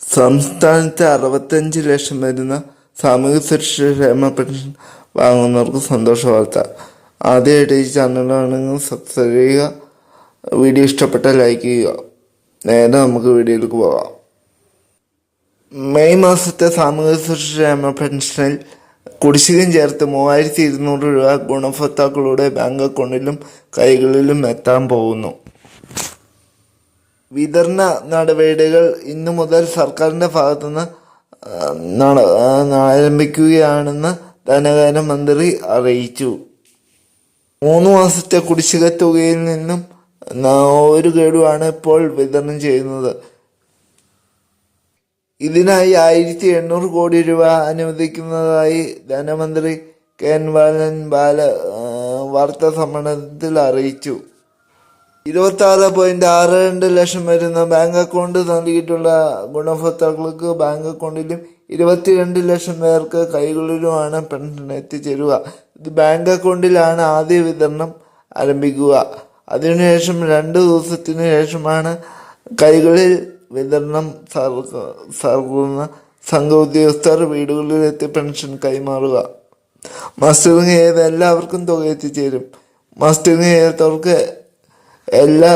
സംസ്ഥാനത്ത് അറുപത്തഞ്ച് ലക്ഷം വരുന്ന സാമൂഹ്യ സുരക്ഷ ക്ഷേമ പെൻഷൻ വാങ്ങുന്നവർക്ക് സന്തോഷ വാർത്ത. ആദ്യമായിട്ട് ഈ ചാനലാണെങ്കിൽ സബ്സ്ക്രൈബ് ചെയ്യുക. വീഡിയോ ഇഷ്ടപ്പെട്ടാൽ ലൈക്ക് ചെയ്യുക. നേരെ നമുക്ക് വീഡിയോയിലേക്ക് പോകാം. മെയ് മാസത്തെ സാമൂഹ്യ സുരക്ഷ ക്ഷേമ പെൻഷനിൽ കുടിശ്ശികയും ചേർത്ത് മൂവായിരത്തി ഇരുന്നൂറ് രൂപ ഗുണഭോക്താക്കളുടെ ബാങ്ക് അക്കൗണ്ടിലും കൈകളിലും എത്താൻ പോകുന്നു. വിതരണ നടപടികൾ ഇന്നു മുതൽ സർക്കാരിന്റെ ഭാഗത്തുനിന്ന് ആരംഭിക്കുകയാണെന്ന് ധനകാര്യ മന്ത്രി അറിയിച്ചു. മൂന്ന് മാസത്തെ കുടിശ്ശിക തുകയിൽ നിന്നും ഒരു ഗഡുവാണ് ഇപ്പോൾ വിതരണം ചെയ്യുന്നത്. ഇതിനായി ആയിരത്തി എണ്ണൂറ് കോടി രൂപ അനുവദിക്കുന്നതായി ധനമന്ത്രി കെൻ ബാലൻ ബാല വാർത്താ സമ്മേളനത്തിൽ അറിയിച്ചു. ഇരുപത്തി ആറ് പോയിന്റ് ആറ് രണ്ട് ലക്ഷം വരുന്ന ബാങ്ക് അക്കൗണ്ട് നൽകിയിട്ടുള്ള ഗുണഭോക്താക്കൾക്ക് ബാങ്ക് അക്കൗണ്ടിലും ഇരുപത്തിരണ്ട് ലക്ഷം പേർക്ക് കൈകളിലുമാണ് പെൻഷൻ എത്തിച്ചേരുക. ഇത് ബാങ്ക് അക്കൗണ്ടിലാണ് ആദ്യ വിതരണം ആരംഭിക്കുക. അതിനുശേഷം രണ്ട് ദിവസത്തിന് ശേഷമാണ് കൈകളിൽ വിതരണം സർക്ക- സർക്കുന്ന സംഘ ഉദ്യോഗസ്ഥർ വീടുകളിലെത്തി പെൻഷൻ കൈമാറുക. മസ്റ്ററിങ് ചെയ്ത് എല്ലാവർക്കും തുക എത്തിച്ചേരും. മസ്റ്ററിങ് ചെയ്യാത്തവർക്ക് എല്ലാ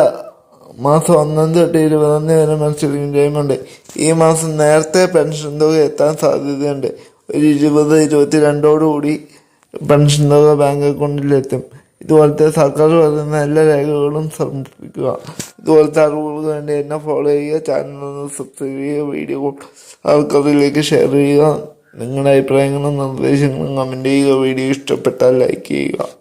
മാസം ഒന്നാം തൊട്ട് ഇരുപതാം തീയതി വരെ മത്സരിക്കും. ചെയ്യുന്നുണ്ട് ഈ മാസം നേരത്തെ പെൻഷൻ തുക എത്താൻ സാധ്യതയുണ്ട്. ഒരു ഇരുപത് ഇരുപത്തിരണ്ടോടുകൂടി പെൻഷൻ തുക ബാങ്ക് അക്കൗണ്ടിലെത്തും ഇതുപോലത്തെ സർക്കാർ പറയുന്ന എല്ലാ രേഖകളും സമർപ്പിക്കുക. ഇതുപോലത്തെ അറിവുകൾക്ക് വേണ്ടി എന്നെ ഫോളോ ചെയ്യുക ചാനൽ ഒന്ന് സബ്സ്ക്രൈബ് ചെയ്യുക വീഡിയോ ആൾക്കാരിലേക്ക് ഷെയർ ചെയ്യുക. നിങ്ങളുടെ അഭിപ്രായങ്ങളും നിർദ്ദേശങ്ങളും കമന്റ് ചെയ്യുക. വീഡിയോ ഇഷ്ടപ്പെട്ടാൽ ലൈക്ക് ചെയ്യുക.